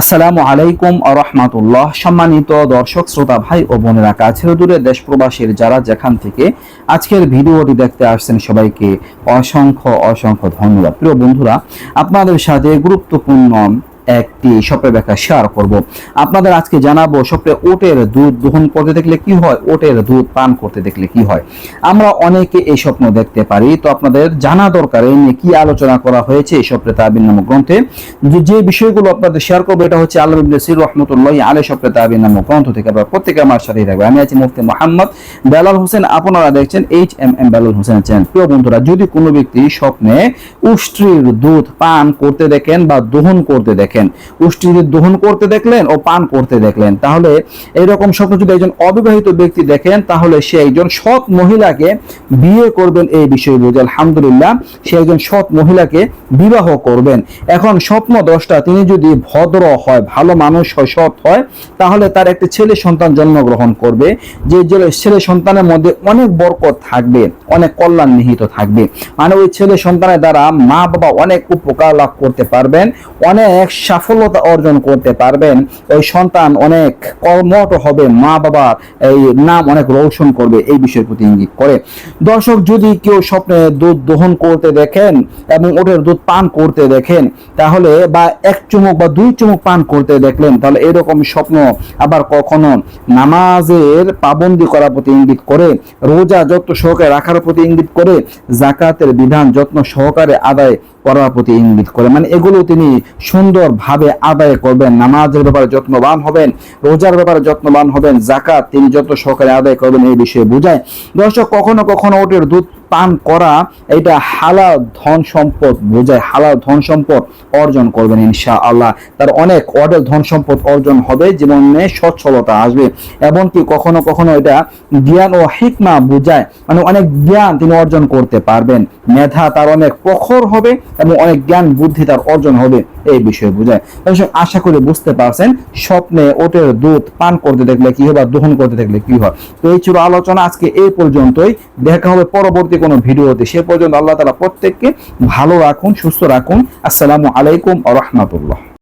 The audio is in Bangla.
আসসালামু আলাইকুম রহমাতুল্লাহ। সম্মানিত দর্শক, শ্রোতা ভাই ও বোনেরা, কাছের দূরে দেশ প্রবাসীর যারা যেখান থেকে আজকের ভিডিওটি দেখতে আসছেন, সবাইকে অসংখ্য অসংখ্য ধন্যবাদ। প্রিয় বন্ধুরা, আপনাদের সাথে গুরুত্বপূর্ণ একটি স্বপ্নে ব্যাখ্যা শেয়ার করব। আপনাদের আজকে জানাব স্বপ্নে ওটের দুধ দহন করতে দেখলে কি হয়? ওটের দুধ পান করতে দেখলে কি হয়? আমরা অনেকে এই স্বপ্ন দেখতে পারি, তো আপনাদের জানা দরকার এই নিয়ে কি আলোচনা করা হয়েছে এই স্বপ্নে তাবিন নামক গ্রন্থে? যে বিষয়গুলো আপনাদের শেয়ার করব, এটা হচ্ছে আল্লাহ ইবনে সির রহমতুল্লাহ আলে স্বপ্নে তাবিন নামক গ্রন্থ থেকে আপনারা প্রত্যেকে আমার সাথেই থাকবে আমি আছি মুফতি মোহাম্মদ বেলাল হোসেন। আপনারা দেখছেন H M M Belal Hossain channel প্রিয় বন্ধুরা, যদি কোনো ব্যক্তি স্বপ্নে উষ্ট্রির দুধ পান করতে দেখেন বা দহন করতে দেখেন উষ্ট্রির দুধ দহন করতে দেখলেন ও পান করতে দেখলেন, তাহলে এইরকম স্বপ্ন যদি একজন অবিবাহিত ব্যক্তি দেখেন, তাহলে সে একজন সৎ মহিলাকে বিয়ে করবেন এই বিষয়ে বুঝে। আলহামদুলিল্লাহ, সে একজন সৎ মহিলাকে বিবাহ করবেন। এখন স্বপ্ন দশটা, তিনি যদি ভদ্র হয়, ভালো মানুষ হয়, সৎ হয়, তাহলে তার একটি ছেলে সন্তান জন্মগ্রহণ করবে। যে ছেলে সন্তানের মধ্যে অনেক বরকত থাকবে, অনেক কল্যাণ নিহিত থাকবে। মানে ওই ছেলে সন্তানের দ্বারা মা বাবা অনেক উপকার লাভ করতে পারবেন, অনেক সাফল্যতা অর্জন করতে পারবেন। ওই সন্তান অনেক কর্মঠ হবে মা বাবার এই নাম অনেক রৌশন করবে, এই বিষয়ের প্রতি ইঙ্গিত করে। দর্শক, যদি কেউ স্বপ্নে দুধ দহন করতে দেখেন এবং ওটের দুধ পান করতে দেখেন, তাহলে বা এক চুমুক বা দুই চুমুক পান করতে দেখলেন, তাহলে এরকম স্বপ্ন আবার কখনো নামাজের পাবন্দি করার প্রতি ইঙ্গিত করে, রোজা যত্ন সহকারে রাখার প্রতি ইঙ্গিত করে, জাকাতের বিধান যত্ন সহকারে আদায় করার প্রতি ইঙ্গিত করে। মানে এগুলো তিনি সুন্দরভাবে আদায় করবেন। নামাজের ব্যাপারে যত্নবান হবেন, রোজার ব্যাপারে যত্নবান হবেন জাকাত তিনি যত সহকারে আদায় করবেন এই বিষয়ে বোঝায়। দর্শক, কখনো কখনো ওটের দুধ পান করা এটা হালাল ধন সম্পদ বোঝায় হালাল ধন সম্পদ অর্জন করবেন ইনশা আল্লাহ তার অনেক অডেল ধন সম্পদ অর্জন হবে, জীবনে সচ্ছলতা আসবে। এমনকি কখনো কখনো এটা জ্ঞান ও হিকমা বোঝায় মানে অনেক জ্ঞান তিনি অর্জন করতে পারবেন। মেধা তার অনেক প্রখর হবে এবং অনেক জ্ঞান বুদ্ধি তার অর্জন হবে, এই বিষয়ে বোঝায়। আশা করি বুঝতে পারছেন, স্বপ্নে ওটের দুধ পান করতে দেখলে কি হয় দহন করতে দেখলে কি হয়। তো এই ছিল আলোচনা, আজকে এই পর্যন্তই। দেখা হবে পরবর্তী কোনো ভিডিওতে, সে পর্যন্ত আল্লাহ তালা প্রত্যেককে ভালো রাখুন, সুস্থ রাখুন। আসসালামু আলাইকুম আ রহমতুল্লাহ।